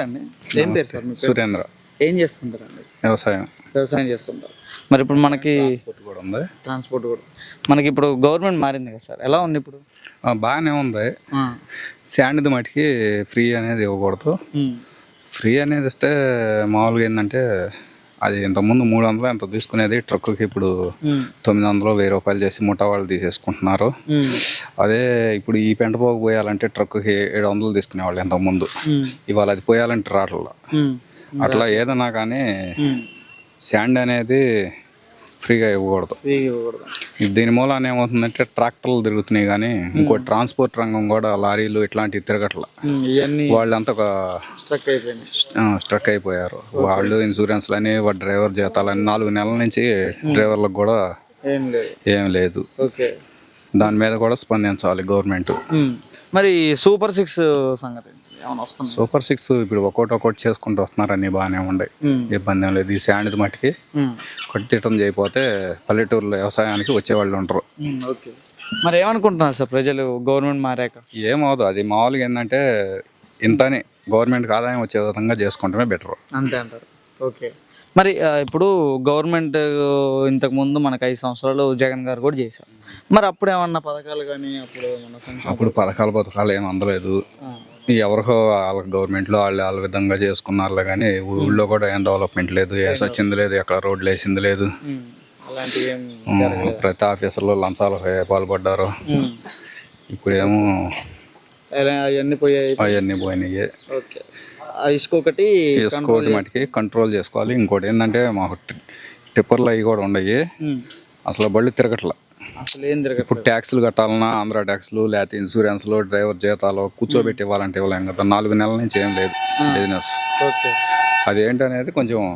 అండి. ఏం పేరు సార్ మీ పేరు? సురేంద్ర. ఏం చేస్తుంటారండి? వ్యవసాయం. వ్యవసాయం చేస్తుంటారు. మరి ఇప్పుడు మనకి కొట్టు కూడా ఉంది. ట్రాన్స్పోర్ట్ కూడా. మనకి ఇప్పుడు గవర్నమెంట్ మారింది కదా సార్? ఎలా ఉంది ఇప్పుడు? ఆ, బాగానే ఉంది. శాండ్ది మటుకి ఫ్రీ అనేది ఇవ్వకూడదు. ఫ్రీ అనేది ఇస్తే మామూలుగా ఏంటంటే అది ఇంతకుముందు మూడు వందలు ఎంత తీసుకునేది? ట్రక్కుకి ఇప్పుడు తొమ్మిది వందలు వెయ్యి రూపాయలు చేసి ముఠా వాళ్ళు తీసేసుకుంటున్నారు. అదే ఇప్పుడు ఈ పెంట పోగు పోయాలంటే ట్రక్కుకి ఏడు వందలు తీసుకునేవాళ్ళు ఇంతకుముందు. ఇవాళ అది పోయాలంటే రావట్లా అట్లా ఏదన్నా కానీ శాండ్ అనేది ఫ్రీగా ఇవ్వకూడదు. దీని మూలాన ఏమవుతుందంటే ట్రాక్టర్లు తిరుగుతున్నాయి కానీ ఇంకో ట్రాన్స్పోర్ట్ రంగం కూడా లారీలు ఇట్లాంటివి తిరగట్ల. వాళ్ళంతా ఒక స్ట్రక్ అయిపోయినాయి. స్ట్రక్ అయిపోయారు. వాళ్ళు ఇన్సూరెన్స్లు అని వాడు డ్రైవర్ జీతాలని నాలుగు నెలల నుంచి డ్రైవర్లకు కూడా ఏం లేదు. ఓకే. దాని మీద కూడా స్పందించాలి గవర్నమెంట్. మరి సూపర్ సిక్స్ సంగతి సూపర్ సిక్స్ ఇప్పుడు ఒక్కోటి ఒక్కోటి చేసుకుంటూ వస్తున్నారు అన్ని బాగానే ఉన్నాయి ఇబ్బంది ఏం లేదు. ఈ శాండ్ మట్టికి కొట్టిటం చేయకపోతే పల్లెటూరులో వ్యవసాయానికి వచ్చేవాళ్ళు ఉంటారు ఓకే. మరి ఏమనుకుంటున్నారు సార్ ప్రజలు? గవర్నమెంట్ మారాక? ఏమవుదు అది మామూలుగా ఏంటంటే ఇంతని గవర్నమెంట్కి ఆదాయం వచ్చే విధంగా చేసుకుంటమే బెటర్. అంతే అంటారు. ఓకే. మరి ఇప్పుడు గవర్నమెంట్ ఇంతకు ముందు మనకు ఐదు సంవత్సరాలు జగన్ గారు కూడా చేశారు. మరి అప్పుడు ఏమన్నా పథకాలు కానీ అప్పుడు అప్పుడు పథకాలు పథకాలు ఏం అందలేదు. ఎవరికో వాళ్ళ గవర్నమెంట్లో వాళ్ళు వాళ్ళ విధంగా చేసుకున్నారులే కానీ ఊళ్ళో కూడా ఏం డెవలప్మెంట్ లేదు. ఏ వచ్చింది లేదు ఎక్కడ రోడ్లు వేసింది లేదు. ప్రతి ఆఫీసర్లో లంచాలకు పాల్పడ్డారు ఇప్పుడేమో అవన్నీ పోయాయి? అవన్నీ పోయినాయి. ఓకే. ఇసుక ఒకటి వేసుకోవడం మటుకి కంట్రోల్ చేసుకోవాలి. ఇంకోటి ఏంటంటే మాకు టిప్పర్లు అవి కూడా ఉన్నాయి. ఉమ్, అసలు బళ్ళు తిరగట్లా. అసలు ఏం జరగదు ఇప్పుడు ట్యాక్స్లు కట్టాలన్నా ఆంధ్ర ట్యాక్స్లు లేకపోతే ఇన్సూరెన్స్లు డ్రైవర్ జీతాలు కూర్చోబెట్టి ఇవ్వాలంటే ఇవ్వలేం కదా. నాలుగు నెలల నుంచి ఏం లేదు బిజినెస్ ఓకే. అదేంటనేది కొంచెం